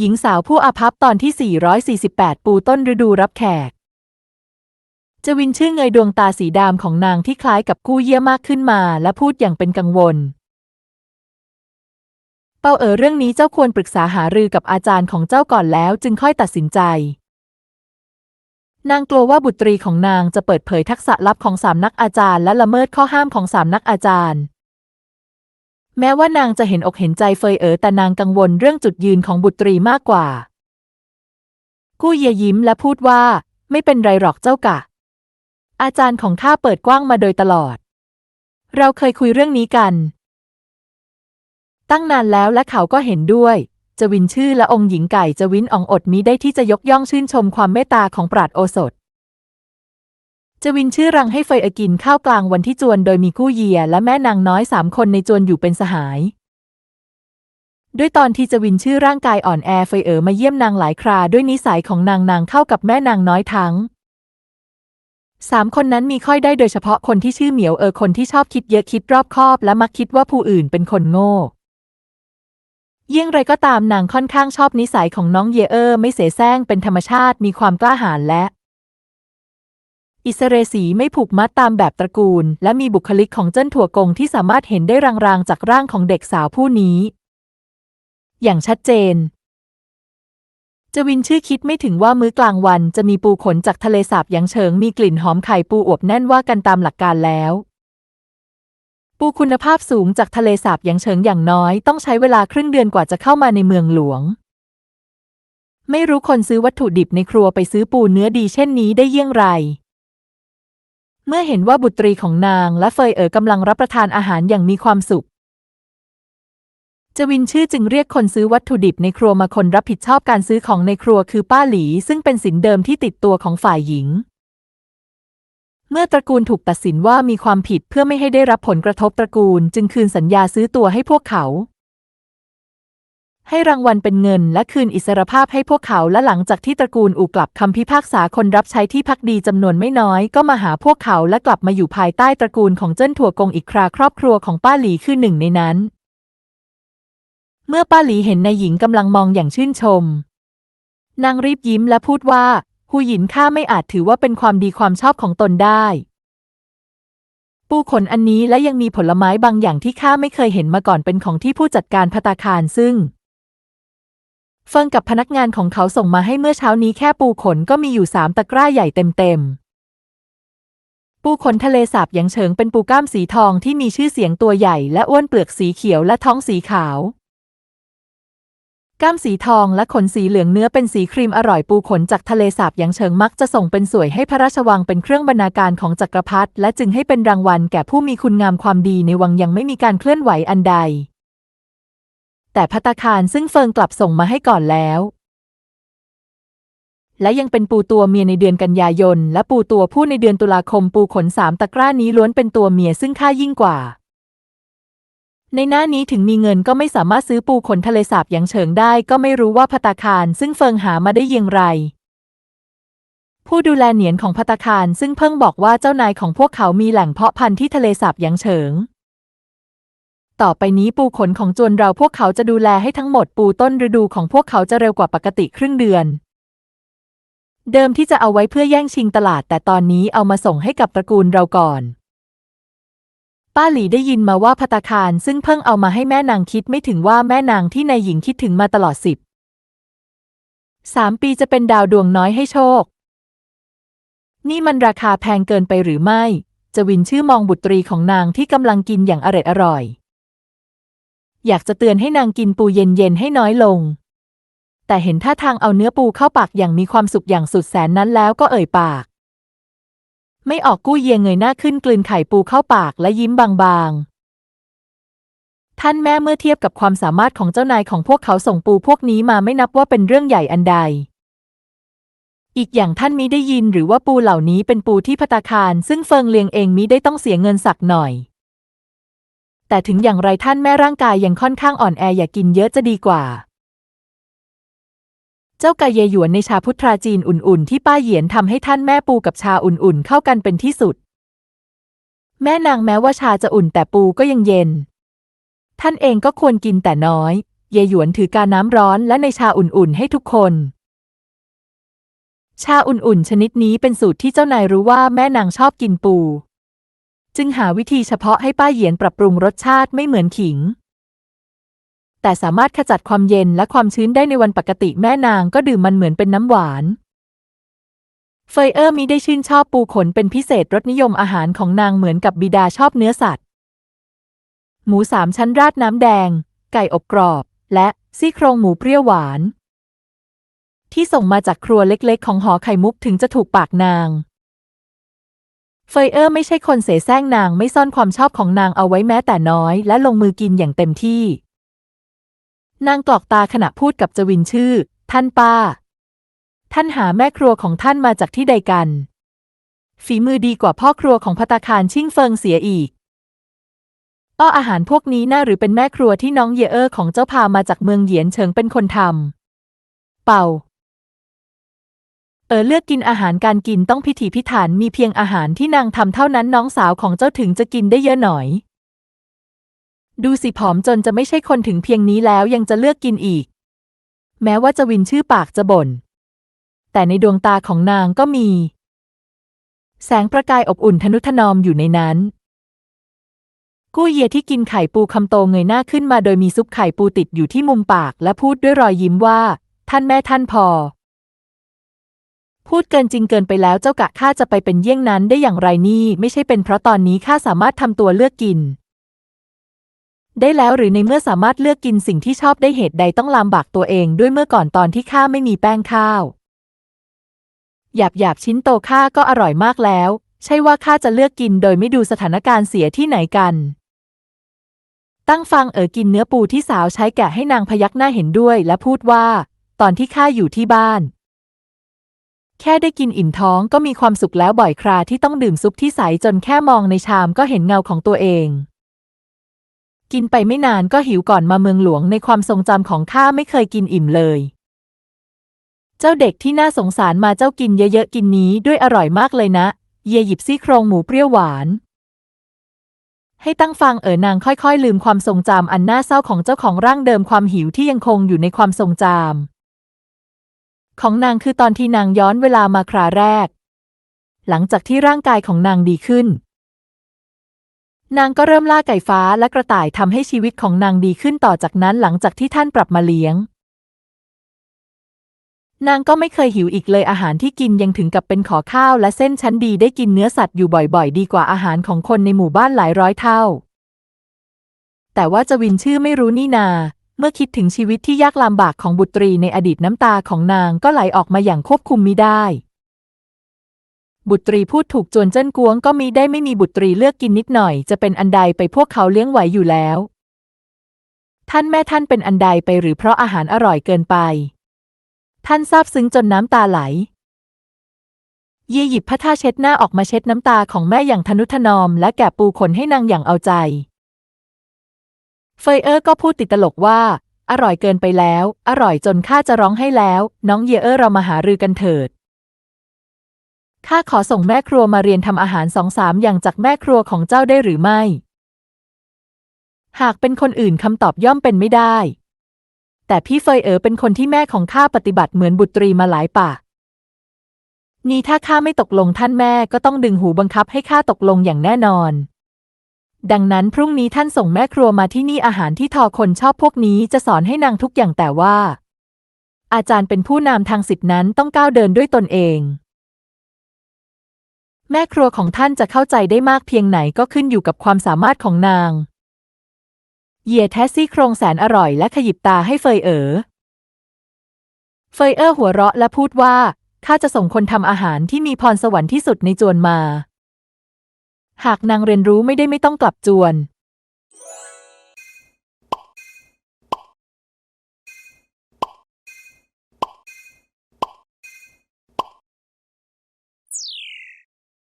หญิงสาวผู้อาภัพตอนที่ 448 ปูต้นฤดูรับแขก จวินชื่อเงยดวงตาสีดำของนางที่คล้ายกับกู้เยี่ยมากขึ้นมาและพูดอย่างเป็นกังวล เป้าเอ๋อเรื่องนี้เจ้าควรปรึกษาหารือกับอาจารย์ของเจ้าก่อนแล้วจึงค่อยตัดสินใจ นางกลัวว่าบุตรีของนางจะเปิดเผยทักษะลับของสามนักอาจารย์และละเมิดข้อห้ามของสามนักอาจารย์ แม้ว่านางจะเห็นอกเห็นใจเฟยเอ๋อแต่นางกังวลเรื่องจุดยืนของบุตรีมากกว่า กู้เยยยิ้มและพูดว่า ไม่เป็นไรหรอกเจ้ากะ อาจารย์ของข้าเปิดกว้างมาโดยตลอด เราเคยคุยเรื่องนี้กัน ตั้งนานแล้วและเขาก็เห็นด้วยจวินชื่อและองค์หญิงไก่จวินอองอดมิได้ที่จะยกย่องชื่นชมความเมตตาของปราดโอสถ จวินชื่อรังให้เฟยเอกินข้าวกลางวันที่จวนโดยมีกู้เยียและแม่นางน้อยสามคนในจวนอยู่เป็นสหาย ด้วยตอนที่จวินชื่อร่างกายอ่อนแอเฟยเอ๋อมาเยี่ยมนางหลายครา ด้วยนิสัยของนางนางเข้ากับแม่นางน้อยทั้งสามคนนั้นมีค่อยได้โดยเฉพาะคนที่ชื่อเหมียวเออคนที่ชอบคิดเยอะคิดรอบคอบ และมักคิดว่าผู้อื่นเป็นคนโง่ เยี่ยงไรก็ตามนางค่อนข้างชอบนิสัยของน้องเยเออร์ไม่เสแสร้งเป็นธรรมชาติมีความกล้าหาญและ อิสเรสีไม่ผูกมัดตามแบบตระกูล และมีบุคลิกของเจิ้นถั่วกงที่สามารถเห็นได้รางๆจากร่างของเด็กสาวผู้นี้ อย่างชัดเจนจวินชื่อคิดไม่ถึงว่ามื้อกลางวันจะมีปูขนจากทะเลสาบหยางเฉิงมีกลิ่นหอมไข่ปูอวบแน่นว่ากันตามหลักการแล้ว ปูคุณภาพสูงจากทะเลสาบหยางเฉิงอย่างน้อยต้องใช้เวลาครึ่งเดือนกว่าจะเข้ามาในเมืองหลวง ไม่รู้คนซื้อวัตถุดิบในครัวไปซื้อปูเนื้อดีเช่นนี้ได้เยี่ยงไร เมื่อเห็นว่าบุตรีของนางและเฟยเอ๋อกำลังรับประทานอาหารอย่างมีความสุข จวินชื่อจึงเรียกคนซื้อวัตถุดิบในครัวมาคนรับผิดชอบการซื้อของในครัวคือป้าหลี ซึ่งเป็นสินเดิมที่ติดตัวของฝ่ายหญิง เมื่อตระกูลถูกตัดสินว่ามีความผิดเพื่อไม่ให้ได้รับผลกระทบตระกูล จึงคืนสัญญาซื้อตัวให้พวกเขา ให้รางวัลเป็นเงินและคืนอิสรภาพให้พวกเขาและหลังจากที่ตระกูลอูกลับคำพิพากษาคนรับใช้ที่พักดีจำนวนไม่น้อย ก็มาหาพวกเขาและกลับมาอยู่ภายใต้ตระกูลของเจิ้นถั่วกงอีกคราครอบครัวของป้าหลีคือหนึ่งในนั้น เมื่อป้าหลีเห็นนายหญิงกำลังมองอย่างชื่นชม นางรีบยิ้มและพูดว่าหูหยินข้าไม่อาจถือว่าเป็นความดีความชอบของตนได้ ปูขนอันนี้และยังมีผลไม้บางอย่างที่ข้าไม่เคยเห็นมาก่อนเป็นของที่ผู้จัดการพตาคารซึ่ง เฟิงกับพนักงานของเขาส่งมาให้เมื่อเช้านี้แค่ปูขนก็มีอยู่สามตะกร้าใหญ่เต็มๆ ปูขนทะเลสาบหยางเฉิงเป็นปูก้ามสีทองที่มีชื่อเสียงตัวใหญ่และอ้วนเปลือกสีเขียวและท้องสีขาว ก้ามสีทองและขนสีเหลืองเนื้อเป็นสีครีมอร่อยปูขนจากทะเลสาบหยางเฉิงมักจะส่งเป็นสวยให้พระราชวังเป็นเครื่องบรรณาการของจักรพรรดิและจึงให้เป็นรางวัลแก่ผู้มีคุณงามความดีในวังยังไม่มีการเคลื่อนไหวอันใด แต่พัตาคารซึ่งเฟิงกลับส่งมาให้ก่อนแล้ว และยังเป็นปูตัวเมียในเดือนกันยายน และปูตัวผู้ในเดือนตุลาคมปูขนสามตะกร้านี้ล้วนเป็นตัวเมียซึ่งค่ายิ่งกว่า ในหน้านี้ถึงมีเงินก็ไม่สามารถซื้อปูขนทะเลสาบอย่างเฉิงได้ ก็ไม่รู้ว่าพัตาคารซึ่งเฟิงหามาได้เยียงไรผู้ดูแลเหนียนของพัตาคารซึ่งเพิ่งบอกว่าเจ้านายของพวกเขามีแหล่งเพาะพันธุ์ที่ทะเลสาบหยางเฉิง ต่อไปนี้ปูขนของจวนเราพวกเขาจะดูแลให้ทั้งหมดปูต้นฤดูของพวกเขาจะเร็วกว่าปกติครึ่งเดือน เดิมที่จะเอาไว้เพื่อแย่งชิงตลาด แต่ตอนนี้เอามาส่งให้กับตระกูลเราก่อน ป้าหลีได้ยินมาว่าพัตาคารซึ่งเพิ่งเอามาให้แม่นางคิดไม่ถึงว่าแม่นางที่นายหญิงคิดถึงมาตลอดสิบสามปีจะเป็นดาวดวงน้อยให้โชค นี่มันราคาแพงเกินไปหรือไม่ จวินชื่อมองบุตรีของนางที่กำลังกินอย่างอร็ดอร่อย อยากจะเตือนให้นางกินปูเย็นๆให้น้อยลง แต่เห็นท่าทางเอาเนื้อปูเข้าปากอย่างมีความสุขอย่างสุดแสนนั้นแล้วก็เอ่ยปาก ไม่ออกกู้เยียงเงยหน้าขึ้นกลืนไข่ปูเข้าปากและยิ้มบางๆ ท่านแม่เมื่อเทียบกับความสามารถของเจ้านายของพวกเขาส่งปูพวกนี้มาไม่นับว่าเป็นเรื่องใหญ่อันใดอีกอย่างท่านมิได้ยินหรือว่าปูเหล่านี้เป็นปูที่พัตตาคาร ซึ่งเฟิงเลียงเองมิได้ต้องเสียเงินสักหน่อย แต่ถึงอย่างไรท่านแม่ร่างกายยังค่อนข้างอ่อนแออย่ากินเยอะจะดีกว่า เจ้ากายเยหยวนในชาพุทราจีนอุ่นๆ ที่ป้าเหยียนทำให้ท่านแม่ปูกับชาอุ่นๆ เข้ากันเป็นที่สุด แม่นางแม้ว่าชาจะอุ่นแต่ปูก็ยังเย็น ท่านเองก็ควรกินแต่น้อย เยหยวนถือกาน้ำร้อนและในชาอุ่นๆ ให้ทุกคนชาอุ่นๆ ชนิดนี้เป็นสูตรที่เจ้านายรู้ว่าแม่นางชอบกินปู จึงหาวิธีเฉพาะให้ป้าเหยียนปรับปรุงรสชาติไม่เหมือนขิง แต่สามารถขจัดความเย็นและความชื้นได้ในวันปกติแม่นางก็ดื่มมันเหมือนเป็นน้ำหวานเฟยเออร์มิได้ชื่นชอบปูขนเป็นพิเศษรสนิยมอาหารของนางเหมือนกับบิดาชอบเนื้อสัตว์ หมูสามชั้นราดน้ำแดง ไก่อบกรอบ และซี่โครงหมูเปรี้ยวหวาน ที่ส่งมาจากครัวเล็กๆ ของหอไข่มุกถึงจะถูกปากนาง เฟยเออร์ไม่ใช่คนเสแสร้งนางไม่ซ่อนความชอบของนางเอาไว้แม้แต่น้อย และลงมือกินอย่างเต็มที่ นางกรอกตาขณะพูดกับจวินชื่อ ท่านป้า ท่านหาแม่ครัวของท่านมาจากที่ใดกัน ฝีมือดีกว่าพ่อครัวของพัตาคารชิ่งเฟิงเสียอีก อ้ออาหารพวกนี้น่าหรือเป็นแม่ครัวที่น้องเยเออร์ของเจ้าพามาจากเมืองเหยียนเฉิงเป็นคนทำเป่า เออเลือกกินอาหารการกินต้องพิถีพิถันมีเพียงอาหารที่นางทำเท่านั้นน้องสาวของเจ้าถึงจะกินได้เยอะหน่อย ดูสิผอมจนจะไม่ใช่คนถึงเพียงนี้แล้วยังจะเลือกกินอีก แม้ว่าจะวินชื่อปากจะบ่น แต่ในดวงตาของนางก็มี แสงประกายอบอุ่นทนุถนอมอยู่ในนั้น กู้เยียที่กินไข่ปูคำโตเงยหน้าขึ้นมาโดยมีซุปไข่ปูติดอยู่ที่มุมปากและพูดด้วยรอยยิ้มว่า ท่านแม่ท่านพอ พูดเกินจริงเกินไปแล้วเจ้ากะข้าจะไปเป็นเยี่ยงนั้นได้อย่างไรนี่ ไม่ใช่เป็นเพราะตอนนี้ข้าสามารถทำตัวเลือกกิน ได้แล้วหรือในเมื่อสามารถเลือกกินสิ่งที่ชอบได้เหตุใดต้องลำบากตัวเอง ด้วยเมื่อก่อนตอนที่ข้าไม่มีแป้งข้าวหยาบหยาบชิ้นโตข้าก็อร่อยมากแล้ว ใช่ว่าข้าจะเลือกกินโดยไม่ดูสถานการณ์เสียที่ไหนกัน ตั้งฟังเอ๋อกินเนื้อปูที่สาวใช้แกะให้นางพยักหน้าเห็นด้วย และพูดว่า ตอนที่ข้าอยู่ที่บ้าน แค่ได้กินอิ่มท้องก็มีความสุขแล้วบ่อยคราที่ต้องดื่มซุปที่ใสจนแค่มองในชามก็เห็นเงาของตัวเอง กินไปไม่นานก็หิวก่อนมาเมืองหลวงในความทรงจำของข้าไม่เคยกินอิ่มเลย เจ้าเด็กที่น่าสงสารมาเจ้ากินเยอะๆกินนี้ด้วยอร่อยมากเลยนะ เยหยิบซี่โครงหมูเปรี้ยวหวาน ให้ตั้งฟังเอ๋อนางค่อยๆ ลืมความทรงจำอันน่าเศร้าของเจ้าของร่างเดิมความหิวที่ยังคงอยู่ในความทรงจำ ของนางคือตอนที่นางย้อนเวลามาคราแรก หลังจากที่ร่างกายของนางดีขึ้น นางก็เริ่มล่าไก่ฟ้าและกระต่ายทำให้ชีวิตของนางดีขึ้นต่อจากนั้นหลังจากที่ท่านปรับมาเลี้ยง นางก็ไม่เคยหิวอีกเลยอาหารที่กินยังถึงกับเป็นขอข้าวและเส้นชั้นดีได้กินเนื้อสัตว์อยู่บ่อยๆ ดีกว่าอาหารของคนในหมู่บ้านหลายร้อยเท่า แต่ว่าจวินชื่อไม่รู้นี่นา เมื่อคิดถึงชีวิตที่ยากลำบากของบุตรีในอดีตน้ำตาของนางก็ไหลออกมาอย่างควบคุมมิได้ บุตรีพูดถูกจวนเจิ้นกวงก็มีได้ไม่มีบุตรีเลือกกินนิดหน่อย จะเป็นอันใดไปพวกเขาเลี้ยงไหวอยู่แล้ว ท่านแม่ท่านเป็นอันใดไปหรือเพราะอาหารอร่อยเกินไป ท่านซาบซึ้งจนน้ำตาไหล เยหยิบผ้าท่าเช็ดหน้าออกมาเช็ดน้ำตาของแม่อย่างทนุถนอม และแกะปูขนให้นางอย่างเอาใจ เฟยเออร์ก็พูดติดตลกว่า อร่อยเกินไปแล้ว อร่อยจนข้าจะร้องให้แล้ว น้องเยเออร์เรามาหารือกันเถิดข้าขอส่งแม่ครัวมาเรียนทำอาหารสองสามอย่างจากแม่ครัวของเจ้าได้หรือไม่ หากเป็นคนอื่นคำตอบย่อมเป็นไม่ได้ แต่พี่เฟยเอ๋อเป็นคนที่แม่ของข้าปฏิบัติเหมือนบุตรีมาหลายปากนี่ถ้าข้าไม่ตกลงท่านแม่ก็ต้องดึงหูบังคับให้ข้าตกลงอย่างแน่นอน ดังนั้นพรุ่งนี้ท่านส่งแม่ครัวมาที่นี่อาหารที่ทอคนชอบพวกนี้จะสอนให้นางทุกอย่างแต่ว่า อาจารย์เป็นผู้นำทางสิทธินั้นต้องก้าวเดินด้วยตนเอง แม่ครัวของท่านจะเข้าใจได้มากเพียงไหนก็ขึ้นอยู่กับความสามารถของนางเหยียแทสซี่โครงแสนอร่อยและขยิบตาให้เฟยเอ๋อ เฟยเอ๋อหัวเราะและพูดว่า ข้าจะส่งคนทำอาหารที่มีพรสวรรค์ที่สุดในจวนมา หากนางเรียนรู้ไม่ได้ไม่ต้องกลับจวน